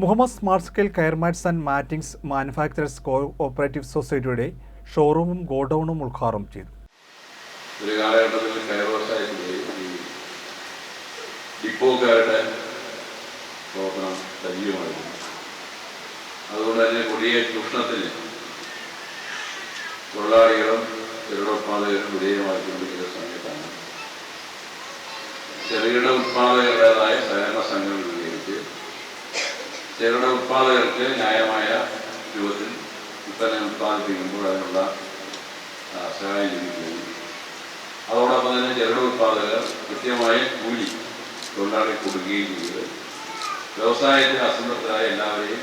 Muhammad smart scale coir mats and mattings manufacturers cooperative സൊസൈറ്റിയുടെ ഷോറൂമും ഗോഡൌണും ഉദ്ഘാടനം ചെയ്തു. ഒരു കയർ അതുകൊണ്ട് തന്നെ കൊടിയ ചൂഷണത്തിന് തൊഴിലാളികളും ചെറുകിട ഉത്പാദകരും വിധേയമായിക്കൊണ്ടിരിക്കുന്ന സമയത്താണ്. ചെറുകിട ഉത്പാദകരുടേതായ സഹകരണ സംഘങ്ങൾ ചെറുകിട ഉത്പാദകർക്ക് ന്യായമായ രൂപത്തിൽ ഉൽപ്പന്നം ഉത്പാദിപ്പിക്കുമ്പോൾ അതിനുള്ള സഹായം ലഭിക്കുകയും. അതോടൊപ്പം തന്നെ ചെറുകിട ഉത്പാദകർ കൃത്യമായ കൂലി തൊഴിലാളി കൊടുക്കുകയും ചെയ്ത് വ്യവസായത്തിൽ അസംതൃപ്തരായ എല്ലാവരെയും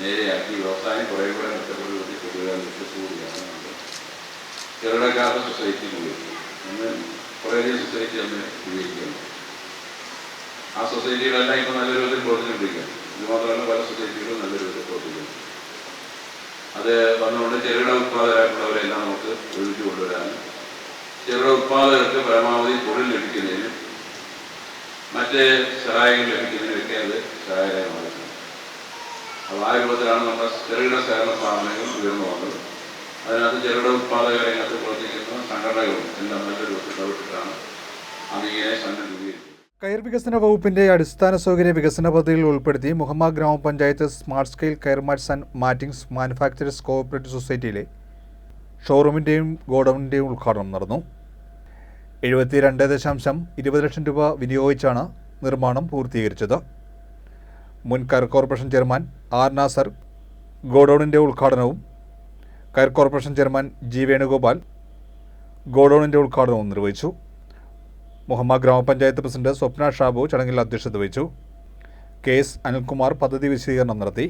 നേരെയാക്കി വ്യവസായം കുറേ കൂടെ മെച്ചപ്പെടുത്തി കൊണ്ടുവരാൻ ലക്ഷ്യത്തോടെയാണ് നമ്മൾ ചെറുകിടക്കാരുടെ സൊസൈറ്റി ഉപയോഗിക്കുന്നത്. ഇന്ന് കുറേയധികം സൊസൈറ്റി തന്നെ ഉപയോഗിക്കുന്നു ആ സൊസൈറ്റികളെല്ലാം ഇപ്പോൾ നല്ല രൂപത്തിൽ പ്രവർത്തിച്ചുകൊണ്ടിരിക്കുകയാണ്. മാത്രമല്ല പല സൊസൈറ്റികളും നല്ല രൂപത്തിൽ പ്രവർത്തിക്കുന്നു. അത് വന്നുകൊണ്ട് ചെറുകിട ഉത്പാദകരായിട്ടുള്ളവരെല്ലാം നമുക്ക് ഒഴിച്ചു കൊണ്ടുവരാനും ചെറുകിട ഉത്പാദകർക്ക് പരമാവധി തൊഴിൽ ലഭിക്കുന്നതിനും മറ്റ് സഹായങ്ങൾ ലഭിക്കുന്നതിനൊക്കെ അത് സഹായകരമാകുന്നു അപ്പോൾ ആ രൂപത്തിലാണ് നമ്മുടെ ചെറുകിട സഹകരണ സ്ഥാപനങ്ങൾ ഉയർന്നു വന്നത്. അതിനകത്ത് ചെറുകിട ഉത്പാദക രംഗത്ത് പ്രവർത്തിക്കുന്ന സംഘടനകളും എല്ലാം നല്ല രൂപത്തിൽ ഇടപെട്ടിട്ടാണ് അതിങ്ങനെ സംഘം രൂപീകരിച്ചത് കയർ വികസന വകുപ്പിന്റെ അടിസ്ഥാന സൗകര്യ വികസന പദ്ധതിയിൽ ഉൾപ്പെടുത്തി മുഹമ്മ ഗ്രാമപഞ്ചായത്ത് smart scale coir mats and mattings manufacturers cooperative സൊസൈറ്റിയിലെ ഷോറൂമിന്റെയും ഗോഡൌണിന്റെയും ഉദ്ഘാടനം നടന്നു. എഴുപത്തിരണ്ട് ദശാംശം ഇരുപത് ലക്ഷം രൂപ വിനിയോഗിച്ചാണ് നിർമ്മാണം പൂർത്തീകരിച്ചത്. മുൻ coir corporation chairman R Nasar ഗോഡൌണിന്റെ ഉദ്ഘാടനവും coir corporation chairman G Venugopal ഗോഡൌണിന്റെ ഉദ്ഘാടനവും നിർവഹിച്ചു. മുഹമ്മ ഗ്രാമപഞ്ചായത്ത് പ്രസിഡന്റ് സ്വപ്ന ഷാബു ചടങ്ങിൽ അധ്യക്ഷത വഹിച്ചു. കെ എസ് അനിൽകുമാർ പദ്ധതി വിശദീകരണം നടത്തി.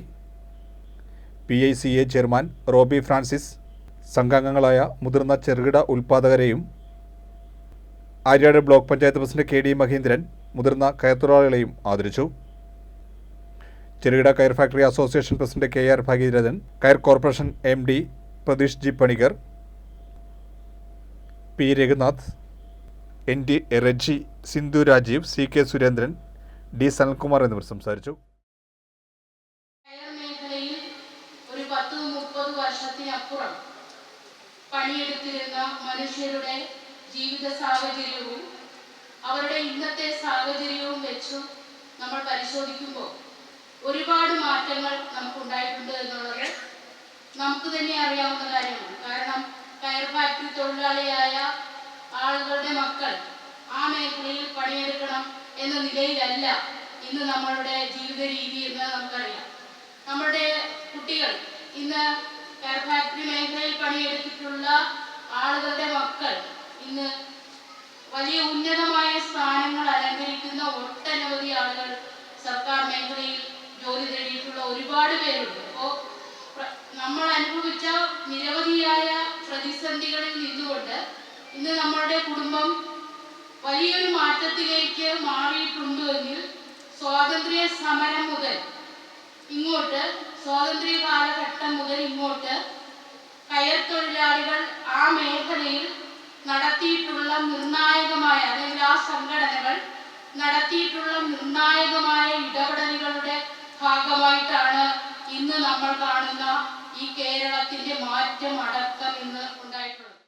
P I C A chairman Robi Francis സംഘാംഗങ്ങളായ മുതിർന്ന ചെറുകിട ഉൽപ്പാദകരെയും Aryad block panchayat president K D Mahindran മുതിർന്ന കയർത്തൊഴിലാളികളെയും ആദരിച്ചു. ചെറുകിട coir factory association president K R Bhageerathan coir corporation M D Pratheesh G Panicker P Raghunath N D Reji Sindhu Rajeev C K Surendran D Sanalkumar എന്നിവർ സംസാരിച്ചു. ഒരു പത്ത് മുപ്പത് വർഷത്തിനപ്പുറം പണിയെടുത്തിരുന്ന മനുഷ്യരുടെ ജീവിത സാഹചര്യവും അവരുടെ ഇന്നത്തെ സാഹചര്യവും വെച്ച് നമ്മൾ പരിശോധിക്കുമ്പോൾ ഒരുപാട് മാറ്റങ്ങൾ നമുക്ക് ഉണ്ടായിട്ടുണ്ട് എന്നുള്ളത് നമുക്ക് തന്നെ അറിയാവുന്ന കാര്യമാണ്. കാരണം കയർ ഫാക്ടറി തൊഴിലാളിയായ ആളുകളുടെ മക്കൾ ആ മേഖലയിൽ പണിയെടുക്കണം എന്ന നിലയിലല്ല ഇന്ന് നമ്മളുടെ ജീവിത രീതി എന്ന് നമുക്കറിയാം. നമ്മുടെ കുട്ടികൾ ഇന്ന് ഫാക്ടറി മേഖലയിൽ പണിയെടുത്തിട്ടുള്ള ആളുകളുടെ മക്കൾ ഇന്ന് വലിയ ഉന്നതമായ സ്ഥാനങ്ങൾ അലങ്കരിക്കുന്ന ഒട്ടനവധി ആളുകൾ സർക്കാർ മേഖലയിൽ ജോലി നേടിയിട്ടുള്ള ഒരുപാട് പേരുണ്ട്. അപ്പോൾ നമ്മൾ അനുഭവിച്ച നിരവധിയായ പ്രതിസന്ധികളിൽ നിന്നുകൊണ്ട് ഇന്ന് നമ്മുടെ കുടുംബം വലിയൊരു മാറ്റത്തിലേക്ക് മാറിയിട്ടുണ്ടെങ്കിൽ സ്വാതന്ത്ര്യ സമരം മുതൽ ഇങ്ങോട്ട് സ്വാതന്ത്ര്യ കാലഘട്ടം മുതൽ ഇങ്ങോട്ട് കയർ തൊഴിലാളികൾ ആ മേഖലയിൽ നടത്തിയിട്ടുള്ള നിർണായകമായ അല്ലെങ്കിൽ ആ സംഘടനകൾ നടത്തിയിട്ടുള്ള നിർണായകമായ ഇടപെടലുകളുടെ ഭാഗമായിട്ടാണ് ഇന്ന് നമ്മൾ കാണുന്ന ഈ കേരളത്തിന്റെ മാറ്റം അടക്കം ഇന്ന്